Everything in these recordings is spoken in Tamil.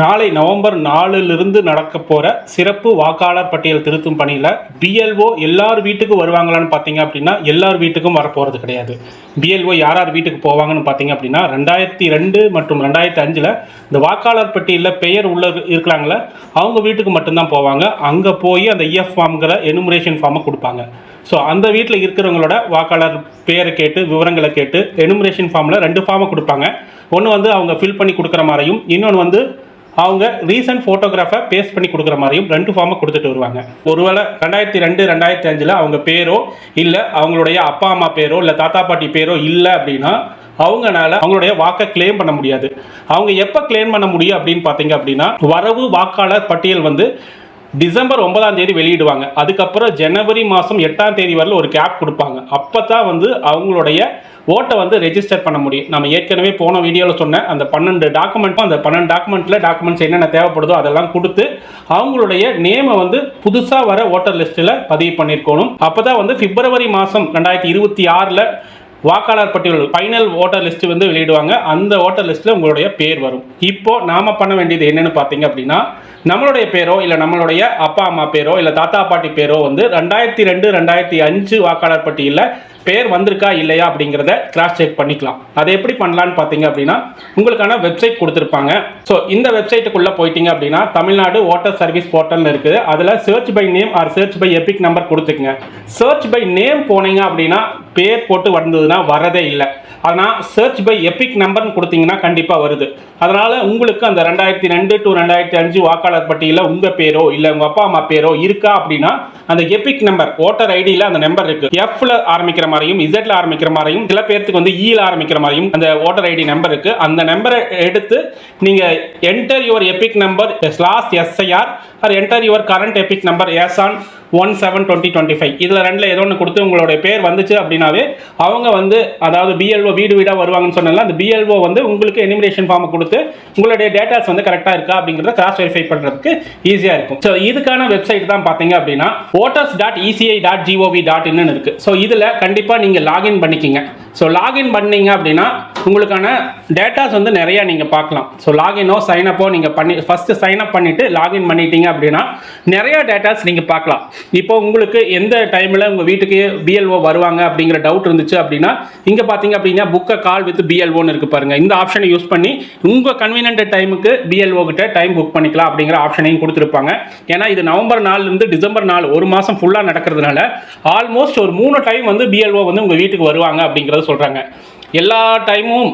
நாளை நவம்பர் நாலுலேருந்து நடக்க போகிற சிறப்பு வாக்காளர் பட்டியல் திருத்தும் பணியில் பிஎல்ஓ எல்லார் வீட்டுக்கும் வருவாங்களான்னு பார்த்தீங்க அப்படின்னா எல்லார் வீட்டுக்கும் வரப்போகிறது கிடையாது. பிஎல்ஓ யார் யார் வீட்டுக்கு போவாங்கன்னு பார்த்தீங்க அப்படின்னா ரெண்டாயிரத்தி ரெண்டு மற்றும் ரெண்டாயிரத்தி அஞ்சில் இந்த வாக்காளர் பட்டியலில் பெயர் உள்ள இருக்கிறாங்களே அவங்க வீட்டுக்கு மட்டும்தான் போவாங்க. அங்கே போய் அந்த இஎஃப் ஃபார்ம்ங்கிற எனுமரேஷன் ஃபார்மை கொடுப்பாங்க. ஸோ அந்த வீட்டில் இருக்கிறவங்களோட வாக்காளர் பேரை கேட்டு விவரங்களை கேட்டு எனுமரேஷன் ஃபார்மில் ரெண்டு ஃபார்மை கொடுப்பாங்க. ஒன்று வந்து அவங்க ஃபில் பண்ணி கொடுக்குற மாதிரியும் இன்னொன்று வந்து அவங்க ரீசன்ட் ஃபோட்டோகிராஃபை பேஸ்ட் பண்ணி கொடுக்குற மாதிரியும் ரெண்டு ஃபார்மை கொடுத்துட்டு வருவாங்க. ஒருவேளை ரெண்டாயிரத்தி ரெண்டு ரெண்டாயிரத்தி அஞ்சில் அவங்க பேரோ இல்லை அவங்களுடைய அப்பா அம்மா பேரோ இல்லை தாத்தா பாட்டி பேரோ இல்லை அப்படின்னா அவங்கனால அவங்களுடைய வாக்கை கிளைம் பண்ண முடியாது. அவங்க எப்போ கிளைம் பண்ண முடியும் அப்படின்னு பார்த்தீங்க அப்படின்னா வரவு வாக்காளர் பட்டியல் வந்து டிசம்பர் ஒன்பதாம் தேதி வெளியிடுவாங்க. அதுக்கப்புறம் ஜனவரி மாதம் எட்டாம் தேதி வரல ஒரு கேப் கொடுப்பாங்க. அப்போ தான் வந்து அவங்களுடைய ஓட்டை வந்து ரெஜிஸ்டர் பண்ண முடியும். நம்ம ஏற்கனவே போன வீடியோவில் சொன்ன அந்த பன்னெண்டு டாக்குமெண்ட்டும் அந்த பன்னெண்டு டாக்குமெண்ட்டில் டாக்குமெண்ட்ஸ் என்னென்ன தேவைப்படுதோ அதெல்லாம் கொடுத்து அவங்களுடைய நேமை வந்து புதுசாக வர ஓட்டர் லிஸ்ட்டில் பதிவு பண்ணியிருக்கணும் அப்போ தான் வந்து பிப்ரவரி மாதம் ரெண்டாயிரத்தி இருபத்தி ஆறில் வாக்காளர் பட்டியல் ஃபைனல் ஓட்டர் லிஸ்ட் வந்து வெளியிடுவாங்க. அந்த ஓட்டர் லிஸ்ட்டில் உங்களுடைய பேர் வரும். இப்போ நாம பண்ண வேண்டியது என்னன்னு பார்த்தீங்க அப்படின்னா நம்மளுடைய பேரோ இல்லை நம்மளுடைய அப்பா அம்மா பேரோ இல்லை தாத்தா பாட்டி பேரோ வந்து ரெண்டாயிரத்தி ரெண்டு ரெண்டாயிரத்தி அஞ்சு வாக்காளர் பட்டியலில் பேர் வந்திருக்கா இல்லையா அப்படிங்கிறத கிராஸ் செக் பண்ணிக்கலாம். அதை எப்படி பண்ணலான்னு பார்த்தீங்க அப்படின்னா உங்களுக்கான வெப்சைட் கொடுத்துருப்பாங்க. ஸோ இந்த வெப்சைட்டுக்குள்ளே போயிட்டீங்க அப்படின்னா தமிழ்நாடு ஓட்டர் சர்வீஸ் போர்ட்டல்னு இருக்குது. அதில் search by name or search by EPIC number கொடுத்துக்குங்க. Search by name போனீங்க அப்படின்னா பேர் போட்டு வந்ததுன்னா வரதே இல்லை. ஆனால் சர்ச் பை எபிக் நம்பர்னு கொடுத்தீங்கன்னா கண்டிப்பாக வருது. அதனால் உங்களுக்கு அந்த ரெண்டாயிரத்தி ரெண்டு டு ரெண்டாயிரத்தி அஞ்சு வாக்காளர் பட்டியலில் உங்கள் பேரோ இல்லை உங்கள் அப்பா அம்மா பேரோ இருக்கா அப்படின்னா அந்த எபிக் நம்பர் ஓட்டர் ஐடியில் அந்த நம்பர் இருக்குது எஃப்ல ஆரம்பிக்கிற மாதிரியும் இசட்ல ஆரம்பிக்கிற மாதிரியும் சில பேர்த்துக்கு வந்து e ஈல ஆரம்பிக்கிற மாதிரியும் அந்த ஓட்டர் ஐடி நம்பர் இருக்கு. அந்த நம்பரை எடுத்து நீங்க enter your EPIC number slash SIR or enter your current EPIC number Easun one seven twenty twenty five இதில் ரெண்டில் ஏதோ ஒன்று கொடுத்து உங்களுடைய பேர் வந்துச்சு அப்படின்னாவே அவங்க வந்து அதாவது பிஎல்ஓ வீடு வீடாக வருவாங்கன்னு சொன்னால அந்த பிஎல்ஓ வந்து உங்களுக்கு எனிமினேஷன் ஃபார்மை கொடுத்து உங்களுடைய டேட்டாஸ் வந்து கரெக்டாக இருக்கா அப்படிங்கிறத கிராஸ் வெரிஃபை பண்ணுறதுக்கு ஈஸியாக இருக்கும். ஸோ இதுக்கான வெப்சைட் தான் பார்த்தீங்க அப்படின்னா voters dot ECI dot GOV dot இன்னு இருக்குது ஸோ இதில் கண்டிப்பாக நீங்கள் லாகின் பண்ணிக்கிங்க. ஸோ லாகின் பண்ணீங்க அப்படின்னா உங்களுக்கான டேட்டாஸ் வந்து நிறையா நீங்கள் பார்க்கலாம். ஸோ லாகினோ சைனப்போ நீங்கள் பண்ணி ஃபஸ்ட்டு சைனப் பண்ணிவிட்டு லாகின் பண்ணிட்டீங்க அப்படின்னா நிறையா டேட்டாஸ் நீங்கள் பார்க்கலாம். இப்போ உங்களுக்கு எந்த டைமில் உங்கள் வீட்டுக்கு பிஎல்ஓ வருவாங்க அப்படிங்கிற டவுட் இருந்துச்சு அப்படின்னா இங்கே பார்த்தீங்க அப்படின்னா புக்கை கால் வித் பிஎல்ஓன்னு இருக்கு பாருங்கள் இந்த ஆப்ஷனை யூஸ் பண்ணி உங்கள் கன்வீனியன்ட் டைமுக்கு பிஎல்ஓ கிட்ட டைம் புக் பண்ணிக்கலாம் அப்படிங்கிற ஆப்ஷனையும் கொடுத்துருப்பாங்க. ஏன்னா இது நவம்பர் நாலுலேருந்து டிசம்பர் நாலு ஒரு மாதம் ஃபுல்லாக நடக்கிறதுனால ஆல்மோஸ்ட் ஒரு மூணு டைம் வந்து பிஎல்ஓ வந்து உங்கள் வீட்டுக்கு வருவாங்க அப்படிங்கிறது சொல்கிறாங்க எல்லா டைமும்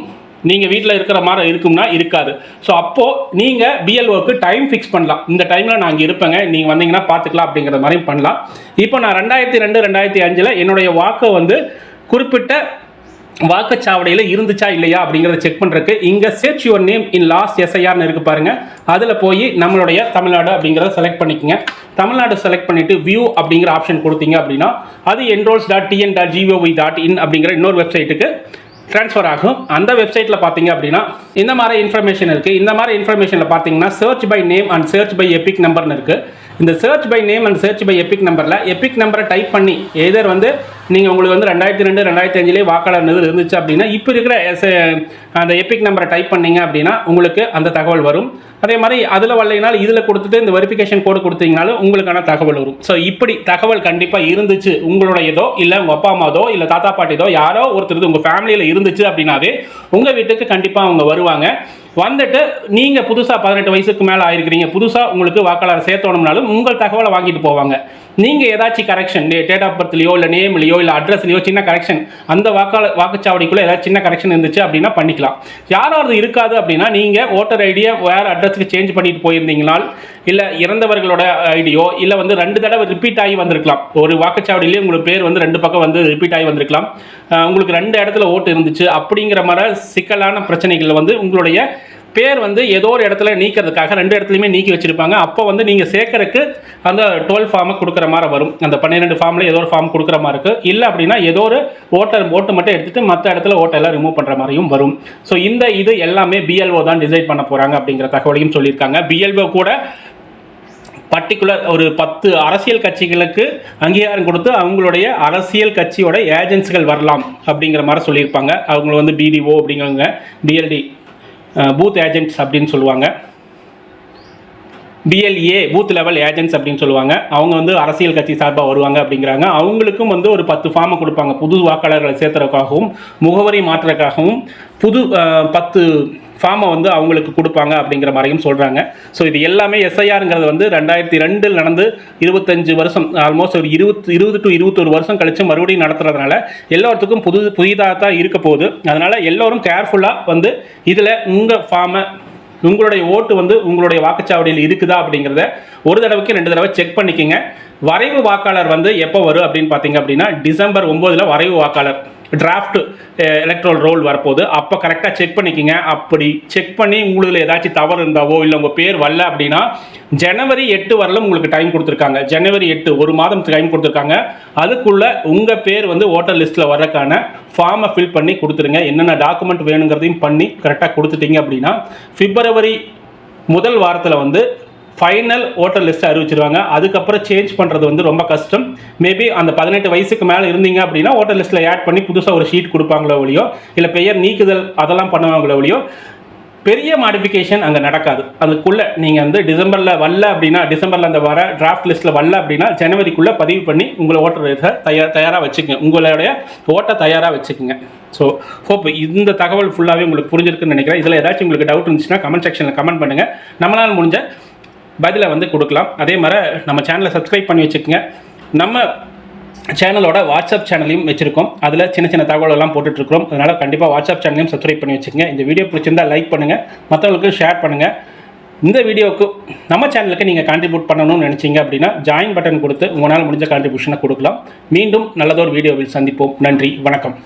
நீங்கள் வீட்டில் இருக்கிற மாதிரி இருக்கும்னா இருக்காது. ஸோ அப்போது நீங்கள் பிஎல்ஓக்கு டைம் ஃபிக்ஸ் பண்ணலாம். இந்த டைமில் நான் இங்கே இருப்பேங்க. நீங்கள் வந்தீங்கன்னா பார்த்துக்கலாம் அப்படிங்கிற மாதிரி பண்ணலாம். இப்போ நான் ரெண்டாயிரத்தி ரெண்டு ரெண்டாயிரத்தி அஞ்சில் என்னுடைய வாக்கை வந்து குறிப்பிட்ட வாக்குச்சாவடியில் இருந்துச்சா இல்லையா அப்படிங்கிறத செக் பண்ணுறதுக்கு இங்கே search your name in last எஸ்ஐஆர்னு இருக்கு பாருங்க. அதில் போய் நம்மளுடைய தமிழ்நாடு அப்படிங்கிறத செலக்ட் பண்ணிக்கங்க. தமிழ்நாடு செலக்ட் பண்ணிட்டு வியூ அப்படிங்கிற ஆப்ஷன் கொடுத்தீங்க அப்படின்னா அது enrolls dot TN dot GOV dot in அப்படிங்கிற இன்னொரு வெப்சைட்டுக்கு ட்ரான்ஸ்ஃபர் ஆகும். அந்த வெப்சைட்டில் பார்த்தீங்க அப்படின்னா இந்த மாதிரி இன்ஃபர்மேஷன் இருக்குது இந்த மாதிரி இன்ஃபர்மேஷனில் பார்த்தீங்கன்னா search by name and search by EPIC நம்பர்னு இருக்குது இந்த search by name and search by EPIC நம்பரில் எபிக் நம்பரை டைப் பண்ணி எதர் வந்து நீங்கள் உங்களுக்கு வந்து ரெண்டாயிரத்தி ரெண்டு ரெண்டாயிரத்தி அஞ்சுலேயே வாக்காளர் நிதி இருந்துச்சு அப்படின்னா இப்போ இருக்கிற எஸ் அந்த எபிக் நம்பரை டைப் பண்ணீங்க அப்படின்னா உங்களுக்கு அந்த தகவல் வரும். அதே மாதிரி அதில் வரலைனாலும் இதில் கொடுத்துட்டு இந்த வெரிஃபிகேஷன் கோடு கொடுத்தீங்கனாலும் உங்களுக்கான தகவல் வரும். ஸோ இப்படி தகவல் கண்டிப்பாக இருந்துச்சு உங்களுடையதோ இல்லை உங்கள் அப்பா அம்மாதோ இல்லை தாத்தா பாட்டிதோ யாரோ ஒருத்தர் உங்கள் ஃபேமிலியில் இருந்துச்சு அப்படின்னாவே உங்கள் வீட்டுக்கு கண்டிப்பாக அவங்க வருவாங்க. வந்துட்டு நீங்கள் புதுசாக பதினெட்டு வயசுக்கு மேலே ஆயிருக்கிறீங்க. புதுசாக உங்களுக்கு வாக்காளர் சேர்த்தோணும்னாலும் உங்கள் தகவலை வாங்கிட்டு போவாங்க. நீங்கள் ஏதாச்சும் கரெக்ஷன் டேட் ஆஃப் பர்த்லையோ இல்லை நேம்லையோ இல்லை அட்ரஸ்லையோ சின்ன கரெக்ஷன் அந்த வாக்காளர் வாக்குச்சாவடிக்குள்ளே ஏதாச்சும் சின்ன கரெக்ஷன் இருந்துச்சு அப்படின்னா பண்ணிக்கலாம். யாராவது இருக்காது அப்படின்னா நீங்கள் ஓட்டர் ஐடியை வேறு அட்ரஸுக்கு சேஞ்ச் பண்ணிட்டு போயிருந்தீங்கனால் இல்லை இறந்தவர்களோட ஐடியோ இல்லை வந்து ரெண்டு தடவை ரிப்பீட் ஆகி வந்திருக்கலாம். ஒரு வாக்குச்சாவடியிலேயே உங்களுக்கு பேர் வந்து ரெண்டு பக்கம் வந்து ரிப்பீட் ஆகி வந்திருக்கலாம். உங்களுக்கு ரெண்டு இடத்துல ஓட்டு இருந்துச்சு அப்படிங்கிற மாதிரி சிக்கலான பிரச்சனைகள் வந்து உங்களுடைய பேர் வந்து ஏதோ ஒரு இடத்துல நீக்கிறதுக்காக ரெண்டு இடத்துலையுமே நீக்கி வச்சுருப்பாங்க. அப்போ வந்து நீங்கள் சேர்க்கறக்கு அந்த டுவெல் ஃபார்மை கொடுக்குற மாதிரி வரும். அந்த பன்னிரெண்டு ஃபார்மில் ஏதோ ஒரு ஃபார்ம் கொடுக்குற மாதிரி இருக்குது இல்லை அப்படின்னா ஏதோ ஒரு ஓட்டர் ஓட்டு மட்டும் எடுத்துகிட்டு மற்ற இடத்துல ஓட்டெல்லாம் ரிமூவ் பண்ணுற மாதிரியும் வரும். ஸோ இந்த இது எல்லாமே பிஎல்ஓ தான் டிசைட் பண்ண போகிறாங்க அப்படிங்கிற தகவலையும் சொல்லியிருக்காங்க. பிஎல்ஓ கூட பர்டிகுலர் ஒரு பத்து அரசியல் கட்சிகளுக்கு அங்கீகாரம் கொடுத்து அவங்களுடைய அரசியல் கட்சியோட ஏஜென்சிகள் வரலாம் அப்படிங்கிற மாதிரி சொல்லியிருப்பாங்க. அவங்கள வந்து பிடிஓ அப்படிங்கிறவங்க பிஎல்டி பூத் ஏஜென்ட்ஸ் அப்படின்னு சொல்லுவாங்க. பிஎல்ஏ பூத் லெவல் ஏஜென்ட்ஸ் அப்படின்னு சொல்லுவாங்க. அவங்க வந்து அரசியல் கட்சி சார்பாக வருவாங்க அப்படிங்கிறாங்க. அவங்களுக்கும் வந்து ஒரு பத்து ஃபார்மை கொடுப்பாங்க. புது வாக்காளர்களை சேர்த்துறதுக்காகவும் முகவரி மாற்றுறதுக்காகவும். புது பத்து ஃபார்மை வந்து அவங்களுக்கு கொடுப்பாங்க அப்படிங்கிற மாதிரியும் சொல்கிறாங்க ஸோ இது எல்லாமே எஸ்ஐஆருங்கிறது வந்து ரெண்டாயிரத்தி ரெண்டில் நடந்து இருபத்தஞ்சு வருஷம் ஆல்மோஸ்ட் ஒரு இருபத்தி இருபது டு இருபத்தொரு வருஷம் கழித்து மறுபடியும் நடத்துறதுனால எல்லாத்துக்கும் புது புதிதாக தான் இருக்க போகுது. அதனால் எல்லோரும் கேர்ஃபுல்லாக வந்து இதில் உங்கள் ஃபார்மை உங்களுடைய ஓட்டு வந்து உங்களுடைய வாக்குச்சாவடியில் இருக்குதா அப்படிங்கிறத ஒரு தடவைக்கு ரெண்டு தடவை செக் பண்ணிக்கோங்க. வரைவு வாக்காளர் வந்து எப்போ வரும் அப்படின்னு பார்த்தீங்க அப்படின்னா டிசம்பர் ஒம்போதில் வரைவு வாக்காளர். டிராஃப்ட் எலக்ட்ரல் ரோல் வரப்போகுது. அப்போ கரெக்டாக செக் பண்ணிக்கோங்க. அப்படி செக் பண்ணி உங்களுக்கு ஏதாச்சும் தவறு இருந்தாவோ இல்லை உங்கள் பேர் வரல அப்படின்னா ஜனவரி எட்டு வரலும் உங்களுக்கு டைம் கொடுத்துருக்காங்க. ஜனவரி எட்டு ஒரு மாதம் டைம் கொடுத்துருக்காங்க. அதுக்குள்ளே உங்கள் பேர் வந்து ஓட்டர் லிஸ்ட்டில் வர்றதுக்கான ஃபார்மை ஃபில் பண்ணி கொடுத்துருங்க என்னென்ன டாக்குமெண்ட் வேணுங்கிறதையும் பண்ணி கரெக்டாக கொடுத்துட்டீங்க அப்படின்னா பிப்ரவரி முதல் வாரத்தில் வந்து ஃபைனல் ஓட்டர் லிஸ்ட்டை அறிவிச்சிருவாங்க. அதுக்கப்புறம் சேஞ்ச் பண்ணுறது வந்து ரொம்ப கஷ்டம். மேபி அந்த பதினெட்டு வயசுக்கு மேலே இருந்தீங்க அப்படின்னா ஓட்டர் லிஸ்ட்டில் ஆட் பண்ணி புதுசாக ஒரு ஷீட் கொடுப்பாங்களோ ஒழியோ இல்லை பெயர் நீக்குதல் அதெல்லாம் பண்ணுவாங்களோ ஒழியோ பெரிய மாடிஃபிகேஷன் அங்கே நடக்காது. அதுக்குள்ளே நீங்கள் வந்து டிசம்பரில் வரல அப்படின்னா டிசம்பரில் அந்த வர டிராஃப்ட் லிஸ்ட்டில் வரல அப்படின்னா ஜனவரிக்குள்ளே பதிவு பண்ணி உங்களை ஓட்டர் லிஸ்ட்டை தயார் தயாராக வச்சுக்கோங்க. உங்களுடைய ஓட்டை தயாராக வச்சுக்கோங்க. ஸோ ஹோப் இந்த தகவல் ஃபுல்லாகவே உங்களுக்கு புரிஞ்சிருக்குன்னு நினைக்கிறேன். இதில் ஏதாச்சும் உங்களுக்கு டவுட் இருந்துச்சுன்னா கமெண்ட் செக்ஷனில் கமெண்ட் பண்ணுங்கள் நம்மளால் முடிஞ்ச பதிலை வந்து கொடுக்கலாம். அதே மாதிரி நம்ம சேனலை சப்ஸ்கிரைப் பண்ணி வச்சுக்கோங்க. நம்ம சேனலோட வாட்ஸ்அப் சேனலையும் வச்சுருக்கோம். அதில் சின்ன சின்ன தகவலெல்லாம் போட்டுட்ருக்கோம் அதனால் கண்டிப்பாக வாட்ஸ்அப் சேனலையும் சப்ஸ்கிரைப் பண்ணி வச்சுக்கோங்க. இந்த வீடியோ பிடிச்சிருந்தா லைக் பண்ணுங்கள் மற்றவங்களுக்கு ஷேர் பண்ணுங்கள் இந்த வீடியோவுக்கு நம்ம சேனலுக்கு நீங்கள் கான்ட்ரிபியூட் பண்ணணும்னு நினச்சிங்க அப்படின்னா ஜாயின் பட்டன் கொடுத்து உங்களால் முடிஞ்ச கான்ட்ரிபியூஷனை கொடுக்கலாம். மீண்டும் நல்லதொரு வீடியோவில் சந்திப்போம். நன்றி. வணக்கம்.